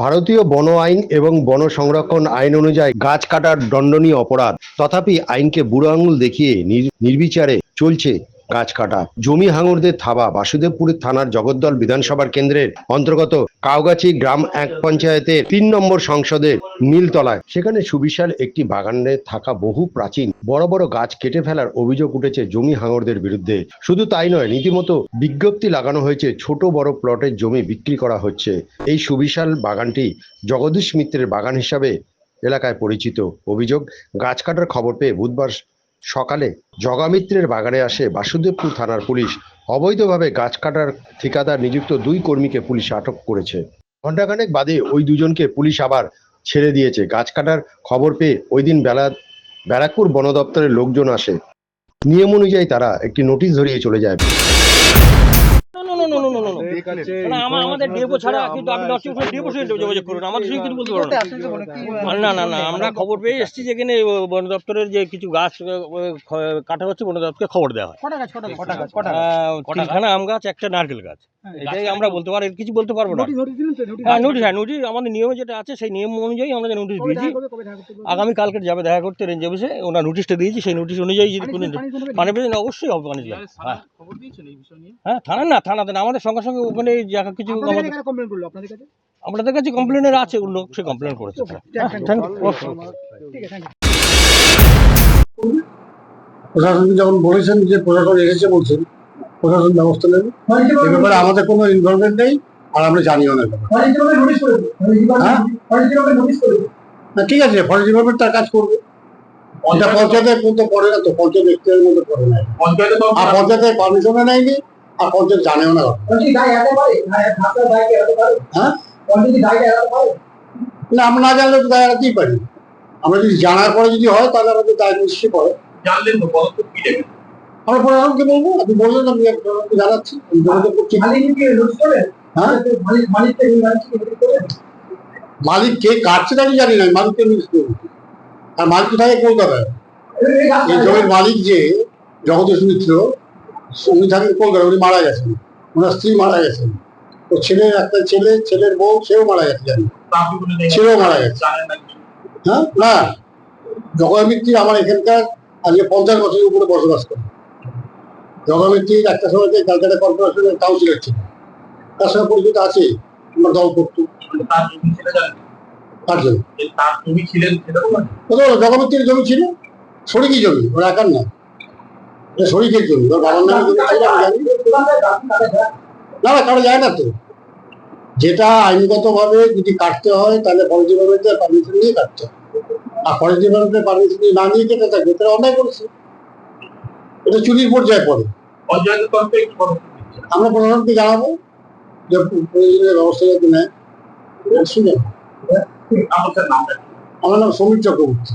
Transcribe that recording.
ভারতীয় বন আইন এবং বন সংরক্ষণ আইন অনুযায়ী গাছ কাটার দণ্ডনীয় অপরাধ। তথাপি আইনকে বুড়ো আঙুল দেখিয়ে নির- নির্বিচারে চলছে গাছ কাটা। জমি হাঙরদের থাবা। বাসুদেবপুরের থানার জগদ্দল বিধানসভার কেন্দ্রের অন্তর্গত কাউগাছি গ্রাম এক পঞ্চায়েতের তিন নম্বর সংসদের নীলতলায়। সেখানে সুবিশাল একটি বাগানে থাকা বহু প্রাচীন বড় বড় গাছ কেটে ফেলার অভিযোগ উঠেছে জমি হাঙরদের বিরুদ্ধে। শুধু তাই নয়, রীতিমতো বিজ্ঞপ্তি লাগানো হয়েছে, ছোট বড় প্লটের জমি বিক্রি করা হচ্ছে। এই সুবিশাল বাগানটি জগদীশ মিত্রের বাগান হিসাবে এলাকায় পরিচিত। অভিযোগ, গাছ কাটার খবর পেয়ে বুধবার সকালে জগামিত্রের বাগানে আসে বাসুদেবপুর থানার পুলিশ। অবৈধভাবে গাছ কাটার ঠিকাদার নিযুক্ত দুই কর্মীকে পুলিশ আটক করেছে। ঘণ্টাখানেক বাদে ওই দুজনকে পুলিশ আবার ছেড়ে দিয়েছে। গাছ কাটার খবর পেয়ে ওই দিন বেলা ব্যারাকপুর বন দপ্তরের লোকজন আসে। নিয়ম অনুযায়ী তারা একটি নোটিশ ধরিয়ে চলে যায়। না না না আমরা খবর পেয়ে এসেছি যেখানে বন দপ্তরের যে কিছু গাছ কাটা হচ্ছে বন দপ্তরকে খবর দেওয়া হয়। আম গাছ একটা নারকেল গাছ। এটাই আমরা বলতে পারি কিছু বলতে পারব না। নোটিশ নোটিশ দিলেন তো নোটিশ হ্যাঁ নোটিশ হ্যাঁ নোটিশ আমাদের নিয়মে যেটা আছে সেই নিয়ম অনুযায়ী আমরা নোটিশ দিয়েছি? আগামী কালকে যাবে দেখা করতে রেঞ্জ অফিসে ওনার নোটিশটা দিয়েছি সেই নোটিশ অনুযায়ী যদি কোনো পানি- পানি পেয়েছেন অবশ্যই হবে পানি হ্যাঁ। হ্যাঁ থানা না থানাতে না আমাদের সঙ্গে সঙ্গে ওখানে যা কিছু আমাদের কাছে? কমপ্লেনের আছে অন্য সে কমপ্লেন করেছে আছে থ্যাংক যখন বলেছেন যে প্রশাসন এসেছে বলছেন প্রশাসন ব্যবস্থা নেবে। এ ব্যাপারে আমাদের কোনো ইনভলভমেন্ট নেই আর আমরা জানিও না হ্যাঁ? না ঠিক আছে ফরেস্ট ডিপার্টমেন্ট তার কাজ করবে। এটা পঞ্চায়েতের মধ্যে পড়ে না তো পঞ্চায়েত এখতিয়ারের মধ্যে পড়ে না। আর পঞ্চায়েতের পারমিশনও নেয়নি আর পঞ্চায়েত জানেও না। হ্যাঁ? না আমরা না জানলে তো দায় এড়াতেই পারি। আমরা যদি জানার পরে যদি হয় তাহলে আমাদের দায় নিশ্চয়ই পড়ে। জানলেন তো পদক্ষেপ কি আমরা প্রশাসনকে বলব আপনি বললেন আমি জানাচ্ছি। যোগাযোগ করছি হ্যাঁ? মালিক কে কাটছে আমি জানি না মালিককে মিস করব আর মালিক থাকে কলকাতায়। এই জমির মালিক যে জগদীশ মিত্র উনি থাকেন কলকাতায় উনি মারা গেছেন। ওনার স্ত্রী মারা গেছেন। তো ছেলের একটা ছেলে ছেলের বউ সেও মারা গেছে জানি। ছেলেও মারা গেছে। হ্যাঁ? না। না জগমিত্রী আমার এখানকার আজকে পঞ্চাশ বছরের উপরে বসবাস করে। জগমিত্রীর একটা সময়তে ক্যালকাটা কর্পোরেশনের কাউন্সিলর ছিল। তার সঙ্গে পরিচিত আছে আমার দল করতো মানে তার জমি জন্য যে জমি জগমিত্রীর ছিল? শরিকি জমি ওর একার না। শরিকের জমি ওর বাবার নামে না না কারও যায় না তো। যেটা আইনগতভাবে যদি কাটতে হয় তাহলে ফরেস্ট ডিপার্টমেন্টের পারমিশন নিয়ে কাটতে হয়। আর ফরেস্ট ডিপার্টমেন্টের পারমিশন নিয়ে না নিয়ে কেটে থাকবে তারা অন্যায় করেছে। এটা চুরির পর্যায়ে পড়ে। আমরা প্রশাসনকে জানাব যে প্রয়োজনীয় ব্যবস্থা যাতে নেয়। শুনে? আমার নাম সমীর চক্রবর্তী।